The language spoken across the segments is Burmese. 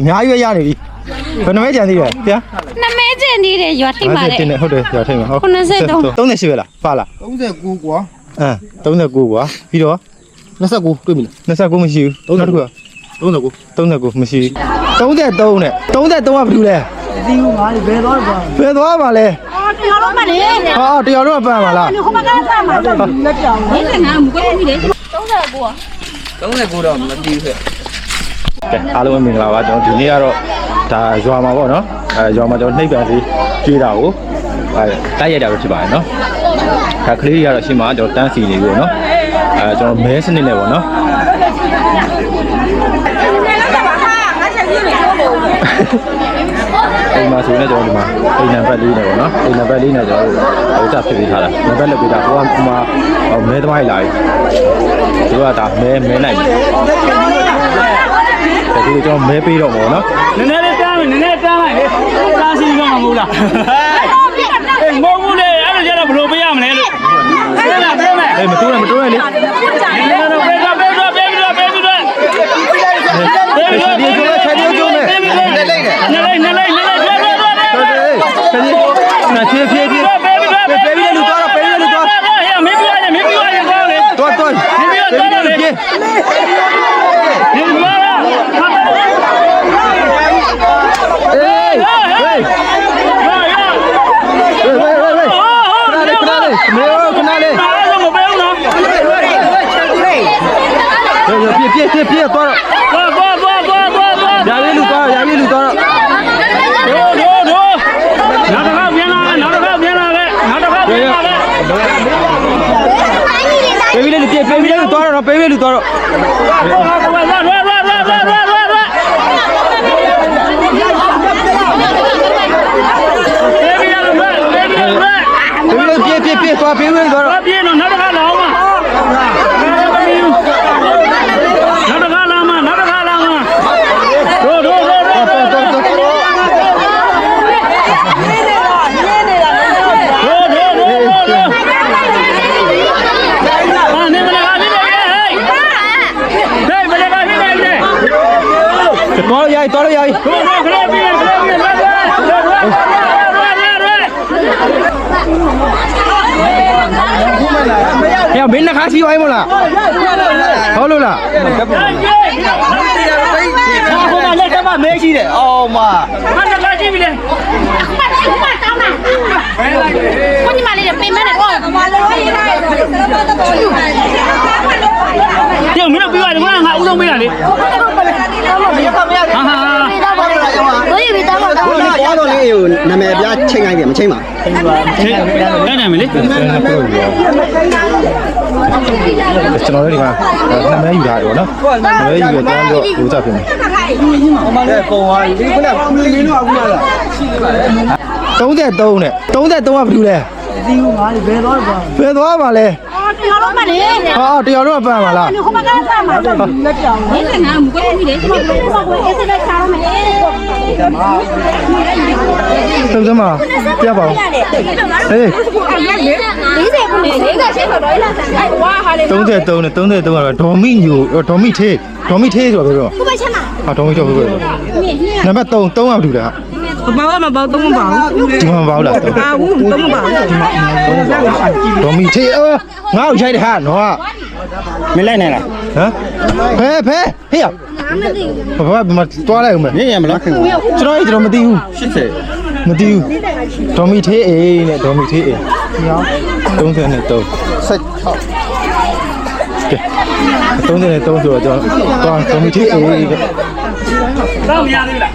အများကြီးပဲရနေပြီဘယ်နှမဲကြံသေးလဲဗျာနမဲကျင်သေးတယ်ရွာထိပ်ပါလေတင်နေဟုတ်တယ်ရွာထိပ်မှာဟုတ်83 38ပဲလားပါလား39ကွာအမ်39ကွာပြီးတော့29တွေ့ပြီလား29မရှိဘူးနောက်တစ်ခုက39 39မရှိဘူး33နဲ့33ကဘာလို့လဲဒီကငါဘယ်တော့ပါဘယ်သွားပါလဲတော်တော်မလေးဟာတရားတော့ပန်းပါလားဟိုဘက်ကစားမှာတော့လက်ပြောင်ဒီကငါမကွေးဘူးလေ39ကို39တော့မသိဘူးခဲ့ ကဲအားလုံးပဲမင်္ဂလာပါကျွန်တော်ဒီနေ့ကတော့ဒါရွာမှာပေါ့နော်အဲရွာမှာကျွန်တော်နှိပ်ပြန်စီကျွေးတာကိုအဲတိုက်ရိုက်တာပဲဖြစ်ပါတယ်နော်ဒါကလေးတွေကတော့ရှင်းမှာကျွန်တော်တန်းစီနေပြီပေါ့နော်အဲကျွန်တော်မဲစနစ်နဲ့ပေါ့နော်အိမ်မှာဆိုရင်လည်းကျွန်တော်ဒီမှာအိမ်နံပါတ်လေးနဲ့ပေါ့နော်အိမ်နံပါတ်လေးနဲ့ကျွန်တော်ဟိုတက်ဖြစ်ပေးထားတာနံပါတ်လက်ပေးတာဟိုကဒီမှာမဲသမားကြီးလာပြီသူကဒါမဲမဲနိုင်ပြီ ဒါဒီကျွန်တော်မဲပေးတော့မှာပေါ့နော်နည်းနည်းလေးတန်းမယ်နည်းနည်းတန်းလိုက်လေတန်းစီကောင်းမှာမဟုတ်လားအေးမဟုတ်ဘူးလေအဲ့လိုကျတော့ဘယ်လိုပေးရမလဲလို့ပေးမယ်ပေးမယ်အေးမတိုးနဲ့မတိုးနဲ့လေ နည်းနည်းတော့ပေးတော့ပေးတော့ပေးပြီးတော့ပေးပြီးတော့ပေးပြီးတော့ ဒီကျိုးနဲ့ချက်ကျိုးနဲ့ ပေးပြီးတော့နည်းလိုက်နည်းလိုက်နည်းလိုက်နည်းလိုက်ပေးပြီးတော့ပေးပြီးတော့ ချက်ကျိုးနာဖြည်းဖြည်းဖြည်း ပေးပြီးတော့ ပေးပြီးလူသွားတော့ပေးပြီးလူသွား ဟဲ့မင်းပြောရင်မင်းပြောရင်ကောင်းလေ သွားသွား မင်းပြောတော့လေ ပြေး ဒီမှာလား အေးဟေး ဟာဟာ ဟေးဟေးဟေးဟေးခဏလေးခဏလေးမေရောခဏလေး အားလုံးမပေးဘူးနော် ပြေးပြေးပြေးပြေးသွားတော့သွားသွားသွားသွားသွားသွားရာလေးလူသွားရာလေးလူသွားတော့ဒိုးဒိုးဒိုးနောက်တစ်ခါပြန်လာနောက်တစ်ခါပြန်လာပဲနောက်တစ်ခါပြန်လာပဲပေးပြီးလူပြေးပေးပြီးလူသွားတော့ပေးပြီးလူသွားတော့ သွားရိုက်သွားရိုက်ဒိုးဒိုးခလေးပြီခလေးပြီလာလာလာလာလာဟဲ့မင်းနှခါစီးဝိုင်းမလားဟုတ်လို့လားဟိုမှာလက်ကမမဲရှိတယ်အော်မမနလာ ကြည့်ပြီလေကိုညီမလေးပြင်မဲ့တယ်ပေါ့ဘာလို့ရေးလိုက်တော့စရပါတော့ပေါ်ယူတယ်ကျုံမင်းတို့ပြီးသွားတယ်ကွာငါဦးဆုံးပေးတာလေဟာဟာဘိုးရီပြီးတော့တော့ဟိုမှာပေါ်တော့လေးကိုနာမည်ပြချိန်ခိုင်းတယ်မချိန်ပါတဲ့တယ်မလေးကျွန်တော်တို့ဒီမှာနှမဲယူထားတယ်ဗောနော်နှမဲယူရတော့တော့ဒုစဖြစ်နေဟိုမှာလည်းပုံသွားဒီခုနကကူလင်းတော့အခုလာရှိနေပါလေ 33နဲ့33ကဘာလို့လဲဒီကငါဘယ်တော့ပါဘယ်သွားပါလဲတော်တော်မလေးဟာတရားတော့ပန်းပါလားဟိုဘက်ကစားမှာတော့လက်ပြောင်ဒီကငါမကွေးဘူးလေဒီကကိုအေးစလက်ချားမယ်သုံးစမပြပါဦးဟေး40ခုလေ40ရှင်းတော့လာဆန်လိုက်ဝါဟာလေ33နဲ့33ကတော့ဒေါ်မိညိုဒေါ်မိသေးဒေါ်မိသေးဆိုတော့ပြောကိုပဲချမ်းလာဟာဒေါ်မိတော့ပြောမြင့်မြင့်နံပါတ်3 3ကဘာလို့လဲဟာ ဘာမှမပေါ့တော့မပါဘူးဒီမှာမပါဘူးလားအာဘူးတော့မပါဘူးဒေါ်မိသေးအော်ငါ့ကိုရိုက်တယ်ဟာနော်မလိုက်နိုင်လားဟမ်ဖဲဖဲဟေးရဘာဘာမတွားလိုက်ဦးမယ်နေရမလားခင်ဗျာကျွန်တော်ကျွန်တော်မသိဘူး80မသိဘူးဒေါ်မိသေးအေးနဲ့ဒေါ်မိသေးအေး30နဲ့3 16ကဲ30နဲ့3ဆိုတော့ကျွန်တော်ဒေါ်မိသေးအေးတဲ့တော့မရသေးဘူးလား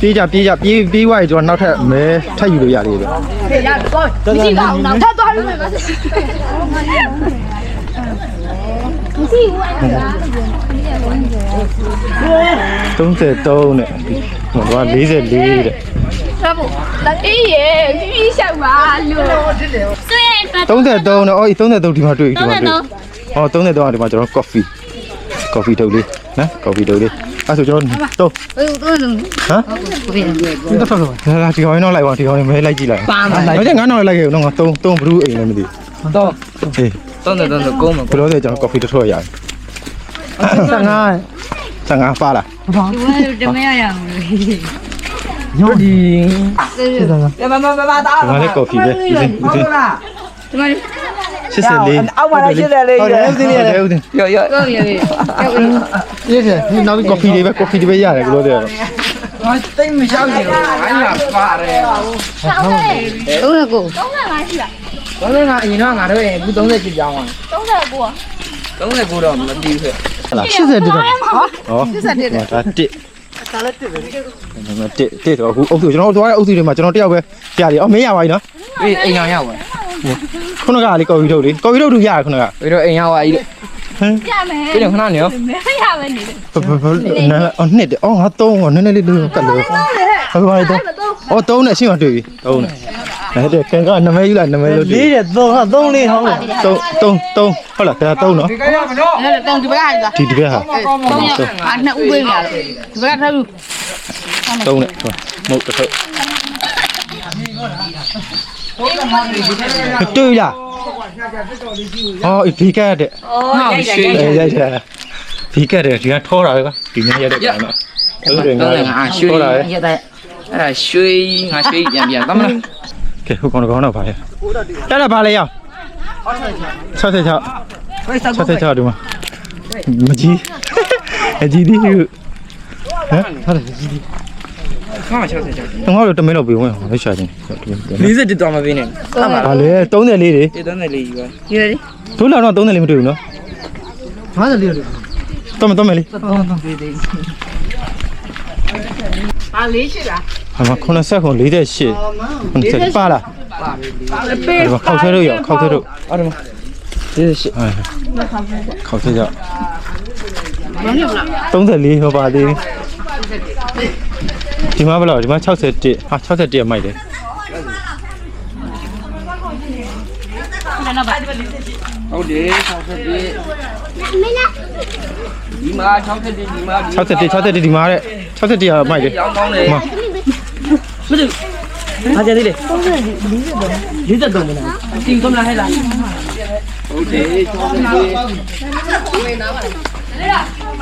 ပြေးကြပြေးကြပြေးပြေးသွားရင်ကျွန်တော်နောက်ထပ်မဲထပ်ယူလို့ရသေးတယ်မရှိပါဘူးတော့ထပ်သွားလို့မယ်မရှိဘူးအဲ့ဒါ33နဲ့ဟိုက44တဲ့ဆက်ဖို့အေးရေပြီးရှောက်ပါလို့ဆွေးဖတ်33နဲ့အော်ဒီ33ဒီမှာတွေ့ဒီမှာတွေ့33ဟော33ကဒီမှာကျွန်တော် coffee coffee ထုတ်လေးနော် coffee ထုတ်လေး အဲ့ဆိုကျွန်တော်တော့ဟိုတော့လုံးဟမ်ဒီတော့တော့လာဒီကောင်တော့လိုက်ပါဒီကောင်မဲလိုက်ကြည့်လိုက်ပါမယ်ဒါကြောင့်ငါတော့လိုက်ခဲ့ဦးတော့ငါ3 3ဘလူးအိမ်လည်းမသိတော့ဘူးဟေးတော့တော့တော့ကုန်းမှာဘယ်လိုလဲကျွန်တော် coffee တစ်ထော့ရတယ်55 55ပါလားတမရရအောင်လေညိုဒီမမမမတာဒီမှာလည်းကော်ဖီပဲဦးစင်းဦးစင်းဒီမှာ 84အောက်မှာလည်း84ဟုတ်တယ်ဦးတင်ရတယ်ဦးတင်ရောရောတော့ရပြီရောက်ပြီရစ်တယ်ဒီနောက်ပြီး coffee တွေပဲ coffee တွေပဲရတယ်ကိုလို့တယ်ငါတိတ်မရောက်ဘူး။အဲ့လာပါတယ်။ဆောင်းတယ်။ဟုတ်ကော။35ရှိလား။ဘာလဲငါအရင်ကငါတို့ရဲ့အခု30ကျောင်းပါ။39อ่ะ။39တော့မပြီးဘူး။ဟုတ်လား80တော့။ဟော80တော့။ဒါ1ဒါလည်းတစ်ပဲနံပါတ်1တစ်တော့အခုအုပ်စုကျွန်တော်တို့သွားတဲ့အုပ်စုတွေမှာကျွန်တော်တယောက်ပဲကြားတယ်အော်မင်းရပါပြီနော်အေးအိမ်အောင်ရောက်ပါ ခုနကလေးကော်ဖီထုတ်လေကော်ဖီထုတ်သူရတယ်ခုနကပြီးတော့အိမ်ရောက်ပါကြီးပြမယ်ပြီးတော့ခဏနေရောမရပဲနေတယ်ဘဘဘနာအော်နှစ်တယ်အော်ငါသုံးဟောနည်းနည်းလေးလို့ကတ်လို့ဘယ်ပါလဲတော့အော်သုံးနဲ့ရှင်းမတွေ့ပြီသုံးနဲ့အဲ့ဒါခင်ကနမဲယူလိုက်နမဲလို့တွေ့လေးတဲ့3ဟာ3လေးဟောင်းသုံးသုံးသုံးဟုတ်လားဒါသုံးနော်ဒီကရမလို့အဲ့တောင်ဒီဘက်ကဟာဒီဒီဘက်ဟာသုံးရအာနှစ်ဦးပေးနေရတယ်ဒီဘက်ကထားဘူးသုံးနဲ့ဟိုမဟုတ်တစ်ထုပ် တွေ့လားအော်ဒီကတ်တဲ့ဟာရွှေအေးရိုက်တယ်ဒီကတ်တယ်ဒီကထောတာပဲကွာဒီနေ့ရက်တဲ့ကောင်တော့ဟုတ်တယ်ငါတော့ငါရွှေထောတာပဲရက်တဲ့အဲ့ဒါရွှေငါရွှေပြန်ပြန်သမလားကဲဟိုကောင်ကောင်တော့ပါလေတက်တာပါလေရောက်66 66ဒီမှာမကြီးအကြီးဒီဟမ်ဟာလေကြီးဒီ ခါမှ60ကျော်ငါတို့တမင်းတော့ပြေဝင်အောင်လက်ရှာချင်း40တော့မပေးနဲ့ဟာလေ30လေးတွေဒီတော့လည်းလေးယူပါဒီလေတို့လာတော့30လေးမတွေ့ဘူးနော်50လေးတော့တော့မတော့မယ်လေအာလေးရှိလားဟာမ90ခွန်48 90ပါလားပေးခောက်ဆွဲလို့ရခောက်ဆွဲလို့အဲ့ဒါဒီရှိဟာခောက်ဆွဲကြ34ဟောပါသေး ဒီမှာဘယ်လောက်ဒီမှာ61ဟာ61ရမိုက်တယ်ဟုတ်တယ်61မင်းလားဒီမှာ61ဒီမှာ61 61ဒီမှာတဲ့61ရမိုက်တယ်ရောင်းကောင်းတယ်မဟုတ်အားကြသေးလေ40 40တော့မလားတင်ကမလားဟဲ့လားဟုတ်တယ်61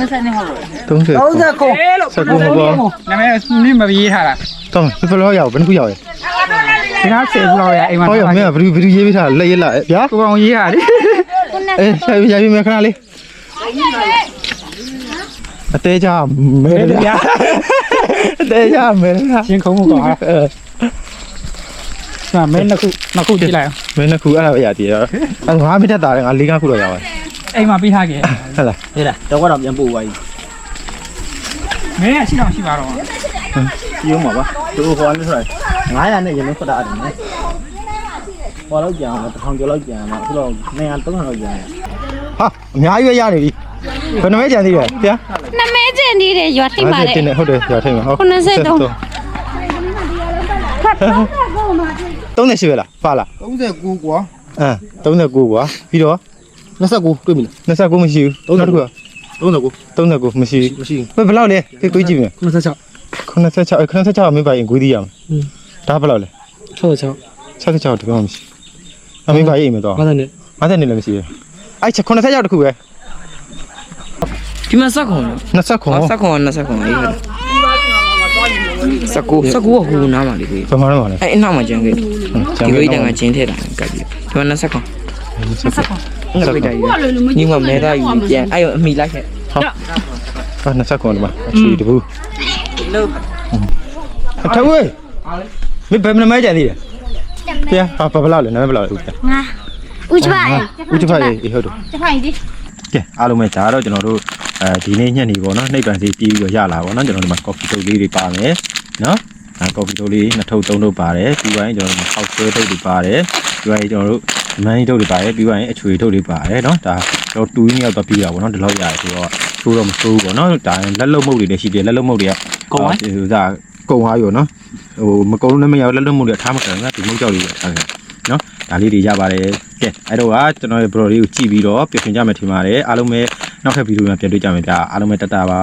30 30ခွန်စကူမပေါ်နာမည်နင်းမပြေးထားတာတော့ဘယ်လိုရောက်ဘယ်နှခုရောက်ရဒီနားဆယ်ဘလောက်ရအိမ်မှာဟောရမင်းကဘယ်ဘယ်ရေးပေးထားလက်ရက်လာဗျာကိုကောင်ရေးရတယ်အေးဆိုင်ရိုက်ပြီးမယ်ခဏလေးအသေးကြမဲဗျာအသေးကြမဲလားရှင်းခုံးမှုကောင်ဟာအဲဒါမင်းနှစ်ခုနှစ်ခုကြည့်လိုက်အောင်မင်းနှစ်ခုအဲ့ဒါပဲရတည်ရအဲငါးမိတက်တာလေငါ၄ခုတော့ရပါတယ် အိမ်မှာပြီးထားခဲ့ဟုတ်လားဟဲ့လားတော့ကတော့ပြန်ပို့ပါကြီးမင်းကရှိတော့ရှိပါတော့ရုံးပါပါသူဟိုကလည်းဆို900နဲ့ရင်လုံးဖတ်တာတယ်နော်ဟောတော့ကြံအောင်1000ကျော်လောက်ကြံအောင်အခုတော့900 300လောက်ကြံအောင်ဟာအများကြီးပဲရနေပြီဘယ်နှမဲကြံသေးလဲဗျာနမဲကျင်သေးတယ်ရွာထိပါလေတင်နေဟုတ်တယ်ရထိုင်မှာဟုတ်38ပဲလားပါလား39ကွာအမ်39ကွာပြီးတော့ 29တွေ့ပြီလား29မရှိဘူးနောက်တစ်ခုက39 39မရှိမရှိဘူးဘယ်လောက်လဲခေကိုကြည့်မယ်96 96 96မင်းပါရင်ဂွေးသေးရမယ်ဒါဘယ်လောက်လဲ66 66တကောင်မရှိအမင်းပါရင်အိမ်မတော့50နဲ့50နေလည်းမရှိဘူးအဲ့ချက်90ရောက်တခုပဲဒီမှာစက်ခွန်20ခွန်စက်ခွန်20ခွန်လေးစကူစကူကဟိုနားမှာလေကိုဘယ်မှာတော့လဲအဲ့အနောက်မှာကျန်ခဲ့ဒီကိုတန်ကချင်းထဲတာကပ်ပြီးဒီမှာ 20ခွန်ငါပြတာယူညီမမဲသားယူပြန်အဲ့အမိလိုက်ခဲ့ဟာ20ခွန်ဒီမှာအချီတဘူးအထဝေးမင်းဘယ်မှာမဲကြံသေးလဲပြဟာဘယ်လောက်လဲနာမည်ဘယ်လောက်လဲဦးပြငါဦးချပါရဲ့ဦးတဖတ်ရေဟုတ်တယ်ချပါရဲ့ဒီကဲအားလုံးပဲဒါတော့ကျွန်တော်တို့အဲဒီနေ့ညနေပေါ့နော်နှိပ်ပန်စီပြီးပြီးတော့ရလာပါတော့ကျွန်တော်တို့မှာ coffee တုပ်လေးတွေပါမယ်နော်အဲ coffee တုပ်လေးနှစ်ထုပ်သုံးထုပ်ပါတယ်ပြီးသွားရင်ကျွန်တော်တို့ဟောက်ဆွဲတုပ်တွေပါတယ် ပြီးသွားရင်ကျွန်တော်တို့မန်းကြီးတုပ်တွေပါတယ်ပြီးသွားရင်အချွေတုပ်တွေပါတယ်နော်ဒါကျွန်တော်တူရင်းရောက်တော့ပြီးတာပေါ့နော်ဒီလောက်ရတယ်ဆိုတော့ချိုးတော့မချိုးဘူးပေါ့နော်ဒါလက်လုံးမုတ်တွေလည်းရှိတယ်လက်လုံးမုတ်တွေကဟိုဒါကုံသွားပြီပေါ့နော်ဟိုမကုံလို့လည်းမရဘူးလက်လွတ်မှုတွေထားမကန်ဘူးဒီမုတ်ကြောက်လေးပဲထားခဲ့နော်ဒါလေးတွေရပါတယ်ကဲအဲ့တော့ကကျွန်တော်ရဲ့ bro လေးကိုကြည့်ပြီးတော့ပြင်ဆင်ကြမယ်ထင်ပါတယ်အားလုံးပဲနောက်ထပ်ဗီဒီယိုမှာပြန်တွေ့ကြမယ်ဗျာအားလုံးပဲတတ်တာပါ